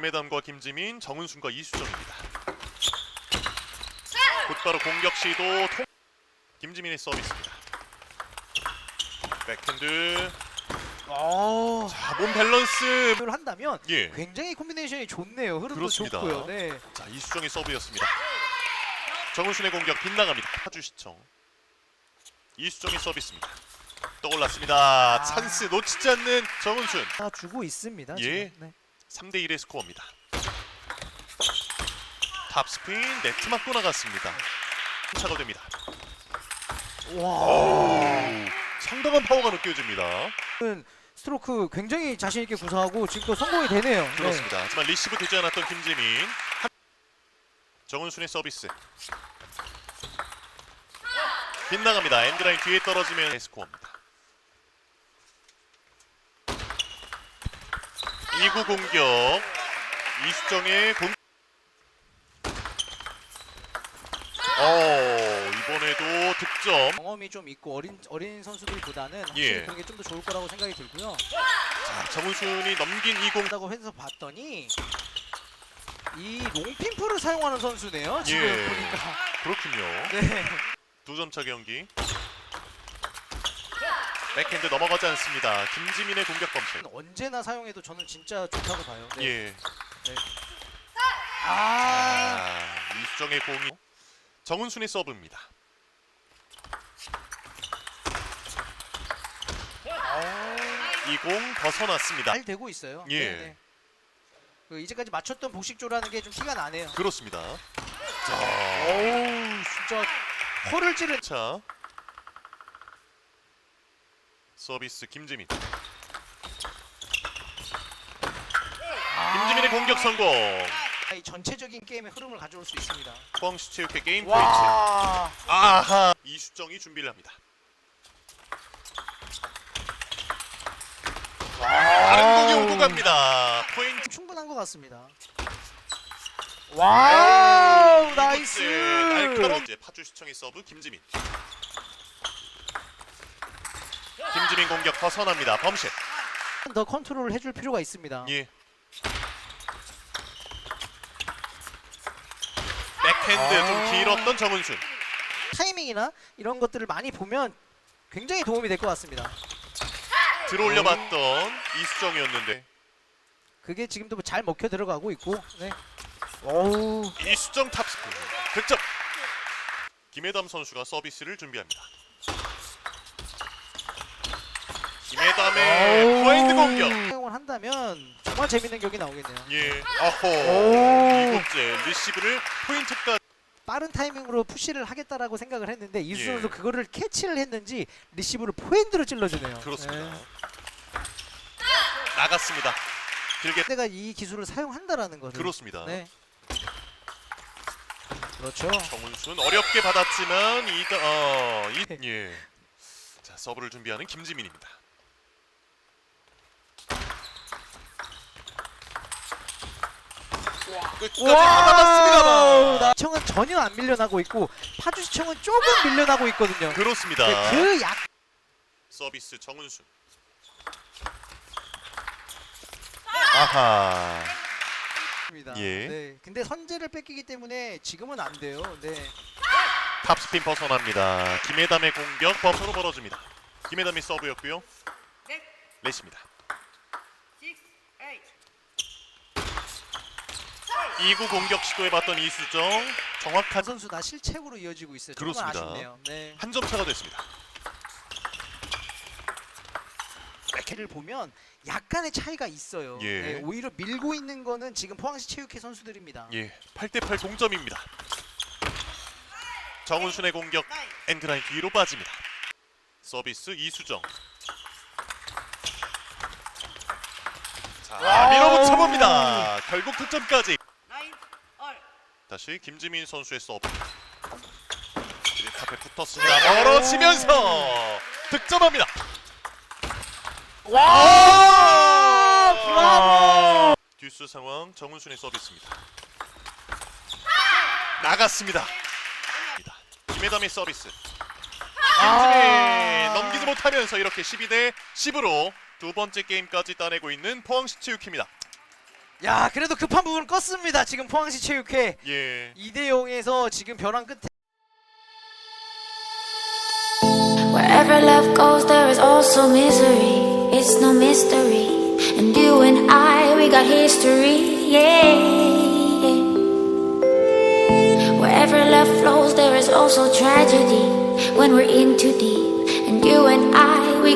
김혜담과 김지민, 정은순과 이수정입니다. 곧바로 공격 시도 통... 김지민의 서비스입니다. 백핸드 어. 자, 몸 밸런스 를 한다면 예. 굉장히 콤비네이션이 좋네요. 흐름도 그렇습니다. 좋고요. 네. 자 이수정의 서브였습니다. 정은순의 공격 빗나갑니다. 파주시청 이수정의 서비스입니다. 떠올랐습니다. 아. 찬스 놓치지 않는 정은순 다 주고 있습니다. 예. 지금. 네. 3대 1의 스코어입니다. 탑스핀 네트 맞고 나갔습니다. 차가 됩니다. 와. 상당한 파워가 느껴집니다. 스트로크 굉장히 자신 있게 구사하고 지금 또 성공이 되네요. 네. 그렇습니다. 하지만 리시브 되지 않았던 김재민 정은순의 서비스 빗나갑니다. 엔드라인 뒤에 떨어지면 스코어입니다. 2구 공격 이수정의 공 어, 이번에도 득점. 경험이 좀 있고 어린 어린 선수들보다는 확실히 예. 그런 게 좀 더 좋을 거라고 생각이 들고요. 자, 정은순이 넘긴 이 공. 한다고 해서 봤더니 이 롱핀프를 사용하는 선수네요. 지금 예. 보니까. 그렇군요. 네. 두 점 차 경기. 백핸드 넘어가지 않습니다. 김지민의 공격 범실. 언제나 사용해도 저는 진짜 좋다고 봐요. 네. 예. 아. 아, 이수정의 공이 정은순의 서브입니다. 이 공 벗어났습니다. 잘 되고 있어요. 예. 네, 네. 그 이제까지 맞췄던 복식조라는 게 좀 티가 나네요. 그렇습니다. 자, 어우 진짜 코를 찌른 자 서비스 김지민. 김지민의 공격 성공. 이 전체적인 게임의 흐름을 가져올 수 있습니다. 포항시 체육회 게임 포인트. 와. 아하 이수정이 준비를 합니다. 다른 공이 오고 갑니다. 포인트. 충분한 것 같습니다. 와우, 와우 나이스. 날카로운 이제 파주 시청의 서브 김지민. 김지민 공격 벗어납니다. 범실. 더 컨트롤을 해줄 필요가 있습니다. 예. 백핸드 아. 좀 길었던 정은순. 타이밍이나 이런 것들을 많이 보면 굉장히 도움이 될 것 같습니다. 들어올려봤던 이수정이었는데 그게 지금도 뭐잘 먹혀 들어가고 있고. 네. 어우. 이수정 탑스크 득점. 김혜담 선수가 서비스를 준비합니다. 어우. 포인트 공격. 사용을 한다면 정말 재밌는 격이 나오겠네요. 예. 오. 이국제 리시브를 포인트까지. 빠른 타이밍으로 푸시를 하겠다라고 생각을 했는데 이수 예. 선수 그거를 캐치를 했는지 리시브를 포핸드로 찔러주네요. 그렇습니다. 네. 나갔습니다. 길게 내가 이 기술을 사용한다라는 거를. 그렇습니다. 네. 그렇죠. 정은순 어렵게 받았지만 이다 어, 이, 예. 자, 서브를 준비하는 김지민입니다. 끝까지 받아봤습니다만. 시청은 전혀 안 밀려나고 있고 파주 시청은 조금 밀려나고 있거든요. 그렇습니다. 그 약. 서비스 정은순. 아하. 입니다. 예. 네. 근데 선제를 뺏기기 때문에 지금은 안 돼요. 네. 탑스핀 벗어납니다. 김혜담의 공격 범서로 벌어집니다. 김혜담이 서브였고요. 레시입니다. 2구 공격 시도해봤던 이수정 정확한 한 선수 다 실책으로 이어지고 있어요. 조금 그렇습니다. 아쉽네요. 네. 한 점 차가 됐습니다. 를 보면 약간의 차이가 있어요. 예. 네, 오히려 밀고 있는 거는 지금 포항시 체육회 선수들입니다. 예, 8대8 동점입니다. 정훈순의 공격 엔드라인 뒤로 빠집니다. 서비스 이수정. 자, 밀어붙여 봅니다. 결국 득점까지. 다시 김지민 선수의 서브. 탑에 붙었습니다. 멀어지면서 득점합니다. 와! 브라보! 듀스 상황 정훈순의 서비스입니다. 나갔습니다. 김혜담의 서비스. 김지민 넘기지 못하면서 이렇게 12대 10으로 두 번째 게임까지 따내고 있는 포항시 체육입니다. 야 그래도 급한 부분 껐습니다. 지금 포항시 체육회 예. 2대 0에서 지금 벼랑 끝에 Wherever love goes, there is also misery. It's no mystery. And you and I, we got history. Yeah. Wherever love flows, there is also tragedy. When we're in too deep. And you and I, we